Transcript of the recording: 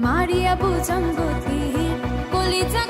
মারিয়া বুজঙ্গ ধীর কলিজা